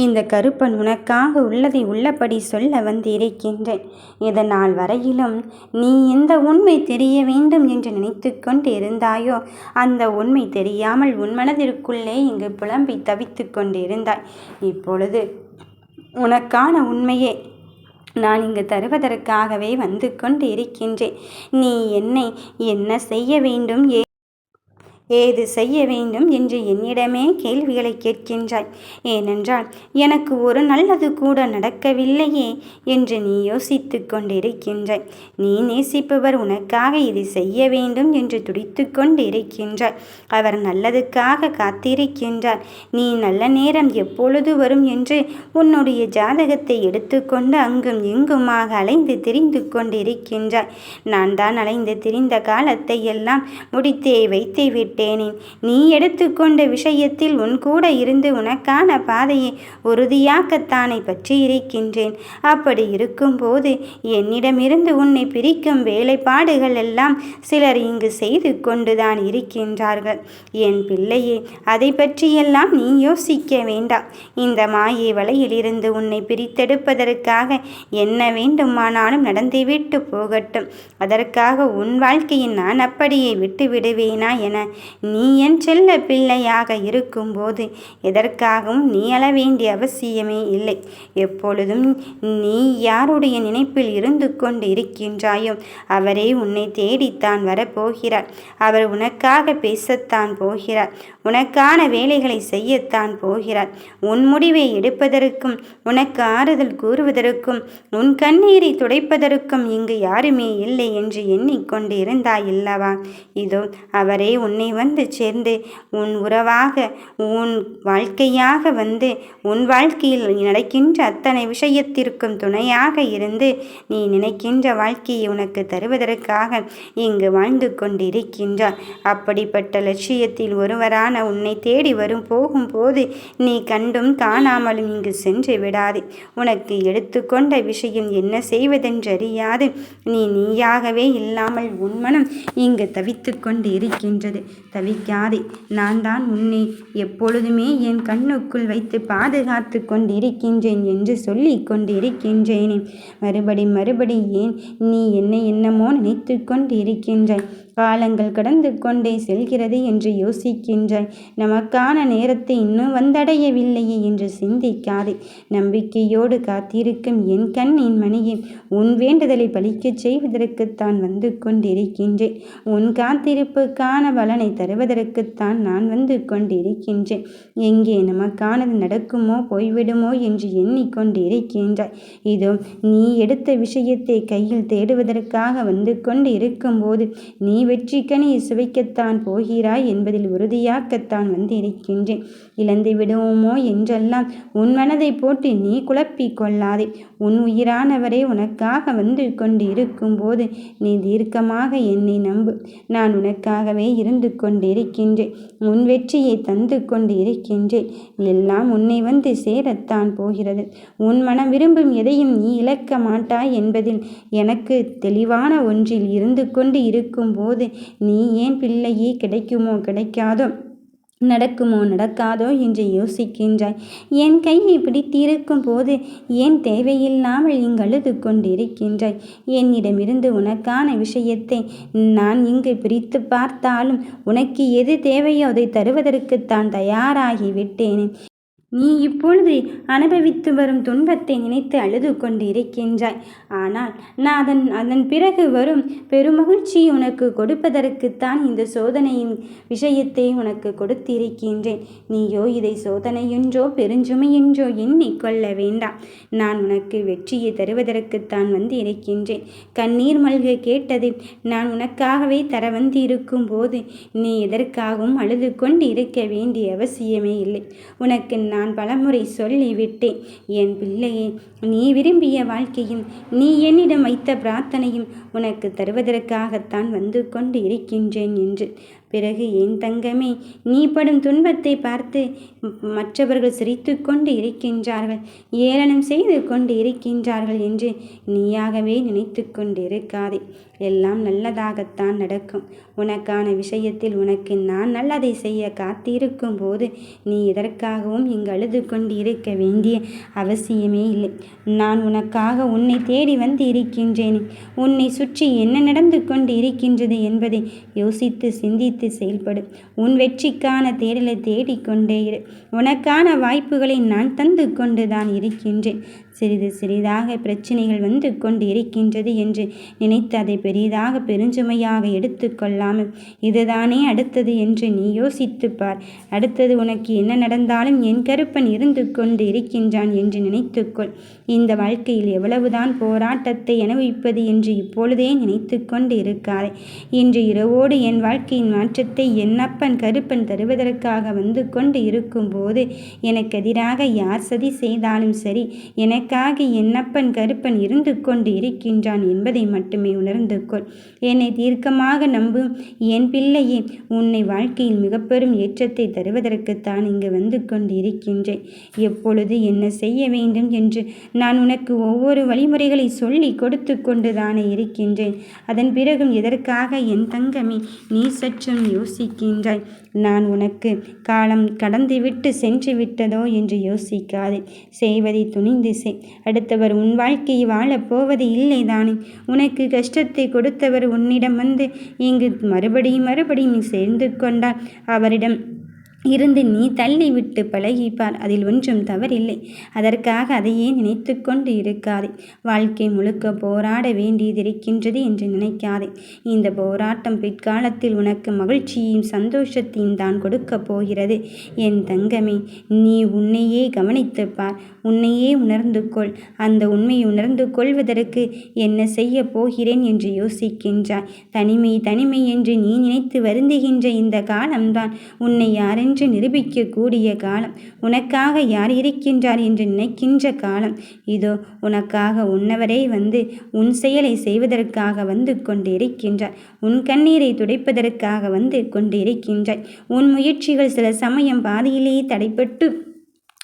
இந்த கருப்பன் உனக்காக உள்ளதை உள்ளபடி சொல்ல வந்திருக்கின்றேன். இதனால் வரையிலும் நீ எந்த உண்மை தெரிய வேண்டும் என்று நினைத்து கொண்டு இருந்தாயோ அந்த உண்மை தெரியாமல் உன் மனதிற்குள்ளே இங்கு புலம்பி தவித்து கொண்டிருந்தாய். இப்பொழுது உனக்கான உண்மையே நான் இங்கு தருவதற்காகவே வந்து கொண்டு இருக்கின்றேன் நீ என்னை என்ன செய்ய வேண்டும் ஏ ஏது செய்ய வேண்டும் என்று என்னிடமே கேள்விகளை கேட்கின்றாய். ஏனென்றால் எனக்கு ஒரு நல்லது கூட நடக்கவில்லையே என்று நீ யோசித்து கொண்டிருக்கின்றாய். நீ நேசிப்பவர் உனக்காக இது செய்ய வேண்டும் என்று துடித்து கொண்டிருக்கின்றாய். அவர் நல்லதுக்காக காத்திருக்கின்றார். நீ நல்ல நேரம் எப்பொழுது வரும் என்று உன்னுடைய ஜாதகத்தை எடுத்துக்கொண்டு அங்கும் இங்குமாக அலைந்து திரிந்து கொண்டிருக்கின்றாய். நான் தான் அலைந்து திரிந்த காலத்தை எல்லாம் முடித்தே வைத்து விட்டு விட்டேனே நீ எடுத்துக்கொண்ட விஷயத்தில் உன் கூட இருந்து உனக்கான பாதையை உறுதியாக்கத்தானை பற்றி இருக்கின்றேன். அப்படி இருக்கும்போது என்னிடமிருந்து உன்னை பிரிக்கும் வேலைப்பாடுகள் எல்லாம் சிலர் இங்கு செய்து கொண்டுதான் இருக்கின்றார்கள். என் பிள்ளையே அதை பற்றியெல்லாம் நீ யோசிக்க வேண்டாம். இந்த மாயை வலையிலிருந்து உன்னை பிரித்தெடுப்பதற்காக என்ன வேண்டுமானாலும் நடந்துவிட்டு போகட்டும். அதற்காக உன் வாழ்க்கையை நான் அப்படியே விட்டு விடுவேனா என நீ என் செல்ல பிள்ளையாக இருக்கும்போது எதற்காகவும் நீ அழ வேண்டிய அவசியமே இல்லை. எப்பொழுதும் நீ யாருடைய நினைப்பில் இருந்து கொண்டு இருக்கின்றாயோ அவரே உன்னை தேடித்தான் வரப்போகிறார். அவர் உனக்காக பேசத்தான் போகிறார். உனக்கான வேலைகளை செய்யத்தான் போகிறார். உன் முடிவை எடுப்பதற்கும் உனக்கு ஆறுதல் கூறுவதற்கும் உன் கண்ணீரை துடைப்பதற்கும் இங்கு யாருமே இல்லை என்று எண்ணிக்கொண்டு இருந்தாய் இல்லவா இதோ அவரே உன்னை வந்து சேர்ந்து உன் உறவாக உன் வாழ்க்கையாக வந்து உன் வாழ்க்கையில் நடக்கின்ற அத்தனை விஷயத்திற்கும் துணையாக இருந்து நீ நினைக்கின்ற வாழ்க்கையை உனக்கு தருவதற்காக இங்கு வாழ்ந்து கொண்டிருக்கின்றார் அப்படிப்பட்ட லட்சியத்தில் ஒருவரான உன்னை தேடி வரும் போகும்போது நீ கண்டும் காணாமலும் இங்கு சென்று விடாது. உனக்கு எடுத்துக்கொண்ட விஷயம் என்ன செய்வதென்றறியாது. நீ நீயாகவே இல்லாமல் உன் மனம் இங்கு தவித்து கொண்டு இருக்கின்றது தவிக்காதே. நான் தான் உன்னை எப்பொழுதுமே என் கண்ணுக்குள் வைத்து பாதுகாத்து கொண்டிருக்கின்றேன் என்று சொல்லி கொண்டிருக்கின்றேனே. மறுபடி மறுபடி ஏன் நீ என்னை என்னமோ நினைத்து கொண்டிருக்கின்றாய்? காலங்கள் கடந்து கொண்டே செல்கிறது என்று யோசிக்கின்றாய். நமக்கான நேரத்தை இன்னும் வந்தடையவில்லையே என்று சிந்திக்காதே. நம்பிக்கையோடு காத்திருக்கும் என் கண்ணின் மணியை உன் வேண்டுதலை பலிக்கச் செய்வதற்குத்தான் வந்து கொண்டிருக்கின்றேன். உன் காத்திருப்புக்கான பலனை தருவதற்குத்தான் நான் வந்து கொண்டிருக்கின்றேன். எங்கே நமக்கானது நடக்குமோ போய்விடுமோ என்று எண்ணிக்கொண்டிருக்கின்றாய். இதோ நீ எடுத்த விஷயத்தை கையில் தேடுவதற்காக வந்து கொண்டு இருக்கும்போது நீ வெற்றிக்கனி சுவைக்கத்தான் போகிறாய் என்பதில் உறுதியாக்கத்தான் வந்திருக்கின்றேன். இழந்து விடுவோமோ என்றெல்லாம் உன் மனதை போட்டு நீ குழப்பிக் கொள்ளாதே. உன் உயிரானவரே உனக்காக வந்து கொண்டு இருக்கும்போது நீ தீர்க்கமாக என்னை நம்பு. நான் உனக்காகவே இருந்து கொண்டிருக்கின்றேன். உன் வெற்றியை தந்து கொண்டு இருக்கின்றேன் எல்லாம் உன்னை வந்து சேரத்தான் போகிறது. உன் மனம் விரும்பும் எதையும் நீ இழக்க மாட்டாய் என்பதில் எனக்கு தெளிவான ஒன்றில் இருந்து கொண்டு இருக்கும்போது போது நீ ஏன் பிள்ளையே கிடைக்குமோ கிடைக்காதோ நடக்குமோ நடக்காதோ என்று யோசிக்கின்றாய். என் கையை பிடித்திருக்கும் போது ஏன் தேவையில்லாமல் இங்கழுது கொண்டிருக்கின்றாய்? என்னிடமிருந்து உனக்கான விஷயத்தை நான் இங்கு பிரித்து பார்த்தாலும் உனக்கு எது தேவையோ அதை தருவதற்குத்தான் தயாராகி விட்டேன் நீ இப்பொழுது அனுபவித்து வரும் துன்பத்தை நினைத்து அழுது கொண்டு இருக்கின்றாய் ஆனால் நான் அதன் அதன் பிறகு வரும் பெருமகிழ்ச்சி உனக்கு கொடுப்பதற்குத்தான் இந்த சோதனையின் விஷயத்தை உனக்கு கொடுத்திருக்கின்றேன். நீயோ இதை சோதனை என்றோ பெருஞ்சுமை என்றோ எண்ணிக்கொள்ள வேண்டாம். நான் உனக்கு வெற்றியை தருவதற்குத்தான் வந்து இருக்கின்றேன் கண்ணீர் மல்க கேட்டது நான் உனக்காகவே தர வந்து இருக்கும் போது நீ எதற்காகவும் அழுது கொண்டு இருக்க வேண்டிய அவசியமே இல்லை. உனக்கு நான் நான் பலமுறை சொல்லிவிட்டேன். என் பிள்ளையே நீ விரும்பிய வாழ்க்கையும் நீ என்னிடம் வைத்த பிரார்த்தனையும் உனக்கு தருவதற்காகத்தான் வந்து கொண்டு இருக்கின்றேன் என்று பிறகு என் தங்கமே நீ படும் துன்பத்தை பார்த்து மற்றவர்கள் சிரித்து கொண்டு இருக்கின்றார்கள். ஏளனம் செய்து கொண்டு இருக்கின்றார்கள் என்று நீயாகவே நினைத்து கொண்டிருக்காதே. எல்லாம் நல்லதாகத்தான் நடக்கும். உனக்கான விஷயத்தில் உனக்கு நான் நல்லதை செய்ய காத்திருக்கும் போது நீ எதற்காகவும் இங்கு அழுது கொண்டு இருக்க வேண்டிய அவசியமே இல்லை. நான் உனக்காக உன்னை தேடி வந்து இருக்கின்றேன். உன்னை சுற்றி என்ன நடந்து கொண்டு இருக்கின்றது என்பதை யோசித்து சிந்தித்து செயல்படும் உன் வெற்றிக்கான தேடலை தேடிக்கொண்டே இரு. உனக்கான வாய்ப்புகளை நான் தந்து கொண்டுதான் இருக்கின்றேன். சிறிது சிறிதாக பிரச்சனைகள் வந்து கொண்டு இருக்கின்றது என்று நினைத்து அதை பெரிதாக பெருஞ்சுமையாக எடுத்துக்கொள்ளாமல் இதுதானே அடுத்தது என்று நீ யோசித்துப்பார் அடுத்தது உனக்கு என்ன நடந்தாலும் என் கருப்பன் இருந்து கொண்டு இருக்கின்றான் என்று நினைத்துக்கொள் இந்த வாழ்க்கையில் எவ்வளவுதான் போராட்டத்தை அனுபவிப்பது என்று இப்பொழுதே நினைத்து கொண்டு இருக்காதே இன்று இரவோடு என் வாழ்க்கையின் மாற்றத்தை என்னப்பன் கருப்பன் தருவதற்காக வந்து கொண்டு இருக்கும்போது எனக்கு எதிராக யார் சதி செய்தாலும் சரி எனக்கு எனக்காக என்னப்பன் கருப்பன் இருந்து கொண்டு இருக்கின்றான் என்பதை மட்டுமே உணர்ந்து கொள். என்னை தீர்க்கமாக நம்பும் என் பிள்ளையே உன்னை வாழ்க்கையில் மிக பெரும் ஏற்றத்தை தருவதற்குத்தான் இங்கு வந்து கொண்டு இருக்கின்றேன் எப்பொழுது என்ன செய்ய வேண்டும் என்று நான் உனக்கு ஒவ்வொரு வழிமுறைகளை சொல்லி கொடுத்து கொண்டு தானே இருக்கின்றேன். அதன் பிறகும் எதற்காக என் தங்கமே நீ சற்றும் யோசிக்கின்றாய். நான் உனக்கு காலம் கடந்துவிட்டு சென்று விட்டதோ என்று யோசிக்காதே. செய்வதை துணிந்து செய். அடுத்தவர் உன் வாழ்க்கையை வாழப் போவது இல்லை தானே உனக்கு கஷ்டத்தை கொடுத்தவர் உன்னிடம் வந்து இங்கு மறுபடியும் மறுபடியும் நீ சேர்ந்து கொண்டால் அவரிடம் இருந்து நீ தள்ளிவிட்டு பழகிப்பார். அதில் ஒன்றும் தவறில்லை. அதற்காக அதையே நினைத்து கொண்டு இருக்காதே. வாழ்க்கை முழுக்க போராட வேண்டியதிருக்கின்றது என்று நினைக்காதே. இந்த போராட்டம் பிற்காலத்தில் உனக்கு மகிழ்ச்சியையும் சந்தோஷத்தையும் தான் கொடுக்கப் போகிறது. என் தங்கமே நீ உன்னையே கவனித்துப்பார் உன்னையே உணர்ந்து கொள். அந்த உண்மையை உணர்ந்து கொள்வதற்கு என்ன செய்ய போகிறேன் என்று யோசிக்கின்றாய். தனிமை தனிமை என்று நீ நினைத்து வருந்துகின்ற இந்த காலம்தான். உன்னை யாரும் என்று நிரூபிக்கக்கூடிய காலம். உனக்காக யார் இருக்கின்றார் என்று நினைக்கின்ற காலம். இதோ உனக்காக உன்னவரே வந்து உன் செயலை செய்வதற்காக வந்து கொண்டிருக்கின்றார் உன் கண்ணீரை துடைப்பதற்காக வந்து கொண்டிருக்கின்றாய். உன் முயற்சிகள் சில சமயம் பாதியிலேயே தடைப்பட்டு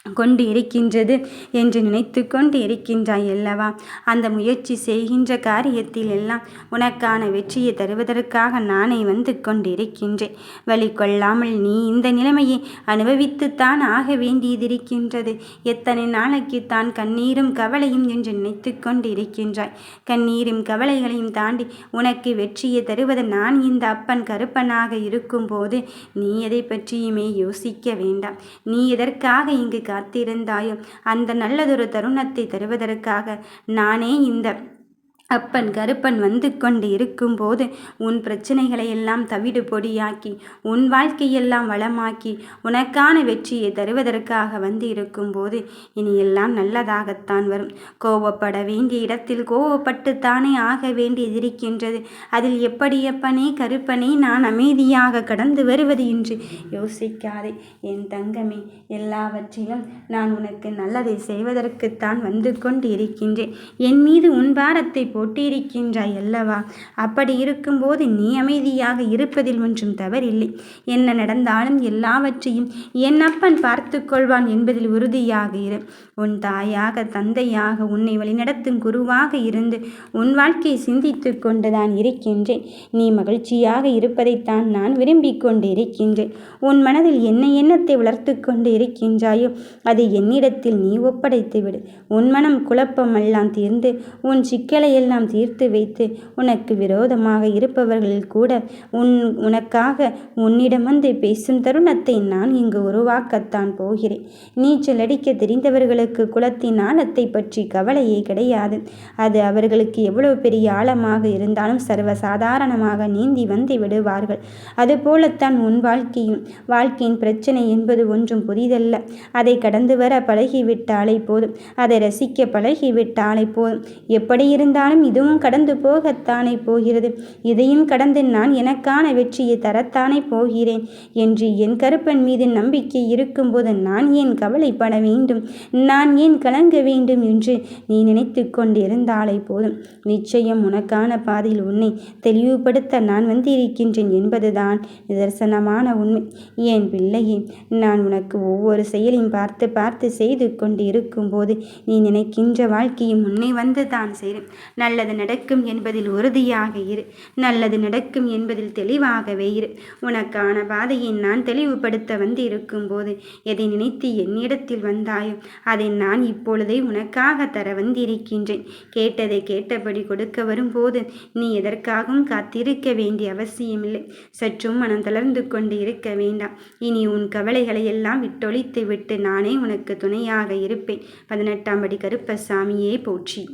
கொண்டு இருக்கின்றது என்று நினைத்து கொண்டு இருக்கின்றாய் அல்லவா? அந்த முயற்சி செய்கின்ற காரியத்தில் எல்லாம் உனக்கான வெற்றியை தருவதற்காக நானே வந்து கொண்டிருக்கின்றேன் வழி கொள்ளாமல் நீ இந்த நிலைமையை அனுபவித்துத்தான் ஆக வேண்டியதிருக்கின்றது. எத்தனை நாளைக்கு தான் கண்ணீரும் கவலையும் என்று நினைத்து கொண்டிருக்கின்றாய் கண்ணீரும் கவலைகளையும் தாண்டி உனக்கு வெற்றியை தருவது நான் இந்த அப்பன் கருப்பனாக இருக்கும்போது நீ எதை பற்றியுமே யோசிக்க வேண்டாம். நீ எதற்காக இங்கு காத்திருந்தாயோ? அந்த நல்லதொரு தருணத்தை தருவதற்காக நானே இந்த அப்பன் கருப்பன் வந்து கொண்டு இருக்கும்போது உன் பிரச்சனைகளை எல்லாம் தவிடு பொடியாக்கி உன் வாழ்க்கையெல்லாம் வளமாக்கி உனக்கான வெற்றியை தருவதற்காக வந்து இருக்கும்போது இனி எல்லாம் நல்லதாகத்தான் வரும். கோவப்பட வேண்டிய இடத்தில் கோவப்பட்டுத்தானே ஆக வேண்டியது இருக்கின்றது. அதில் எப்படியப்பனே கருப்பனே நான் அமைதியாக கடந்து வருவது என்று யோசிக்காதே. என் தங்கமே எல்லாவற்றிலும் நான் உனக்கு நல்லதை செய்வதற்குத்தான் வந்து கொண்டு இருக்கின்றேன் என் மீது உன் பாரத்தை போட்டிருக்கின்றாய் அல்லவா அப்படி இருக்கும்போது நீ அமைதியாக இருப்பதில் ஒன்றும் தவறில்லை. என்ன நடந்தாலும் எல்லாவற்றையும் என் அப்பன் பார்த்து கொள்வான் என்பதில் உறுதியாக இரு. உன் தாயாக தந்தையாக உன்னை வழிநடத்தும் குருவாக இருந்து உன் வாழ்க்கையை சிந்தித்து கொண்டுதான் இருக்கின்றேன். நீ மகிழ்ச்சியாக இருப்பதைத்தான் நான் விரும்பிக் கொண்டு இருக்கின்றேன் உன் மனதில் என்ன எண்ணத்தை வளர்த்து கொண்டு இருக்கின்றாயோ அதை என்னிடத்தில் நீ ஒப்படைத்து விடு உன் மனம் குழப்பமெல்லாம் தீர்ந்து உன் சிக்கலையெல்லாம் எல்லாம் தீர்த்து வைத்து உனக்கு விரோதமாக இருப்பவர்களில் கூட உன் உனக்காக உன்னிடம் வந்து பேசும் தருணத்தை நான் இங்கு உருவாக்கத்தான் போகிறேன். நீச்சல் அடிக்க தெரிந்தவர்களுக்கு குளத்தின் ஆழத்தை பற்றி கவலையே கிடையாது. அது அவர்களுக்கு எவ்வளவு பெரிய ஆழமாக இருந்தாலும் சர்வ சாதாரணமாக நீந்தி வந்து விடுவார்கள். அதுபோலத்தான் உன் வாழ்க்கையும். வாழ்க்கையின் பிரச்சனை என்பது ஒன்றும் புதிதல்ல அதை கடந்து வர பழகிவிட்டாலே போதும். அதை ரசிக்க பழகிவிட்டாலே போதும். எப்படி இருந்தாலும் காலம் இதுவும் கடந்து போகத்தானே போகிறது? இதையும் கடந்து நான் எனக்கான வெற்றியை தரத்தானே போகிறேன்? என்று என் கருப்பன் மீது நம்பிக்கை இருக்கும்போது நான் ஏன் கவலைப்பட வேண்டும்? நான் ஏன் கலங்க வேண்டும் என்று நீ நினைத்து கொண்டிருந்தாலே போதும். நிச்சயம் உனக்கான பாதையில் உன்னை தெளிவுபடுத்த நான் வந்திருக்கின்றேன் என்பதுதான் நிதர்சனமான உண்மை. என் பிள்ளையே நான் உனக்கு ஒவ்வொரு செயலையும் பார்த்து பார்த்து செய்து கொண்டு இருக்கும்போது நீ நினைக்கின்ற வாழ்க்கையும் உன்னை வந்து தான் சேரும். நல்லது நடக்கும் என்பதில் உறுதியாக இரு. நல்லது நடக்கும் என்பதில் தெளிவாகவே இரு. உனக்கான பாதையை நான் தெளிவுபடுத்த வந்து இருக்கும்போது எதை நினைத்து என்னிடத்தில் வந்தாயோ அதை நான் இப்பொழுதே உனக்காக தர வந்திருக்கின்றேன். கேட்டதை கேட்டபடி கொடுக்க வரும்போது நீ எதற்காகவும் காத்திருக்க வேண்டிய அவசியமில்லை. சற்றும் மனம் தளர்ந்து கொண்டு இருக்க வேண்டாம். இனி உன் கவலைகளை எல்லாம் விட்டொழித்து விட்டு நானே உனக்கு துணையாக இருப்பேன். பதினெட்டாம் படி கருப்பசாமியே போற்றி.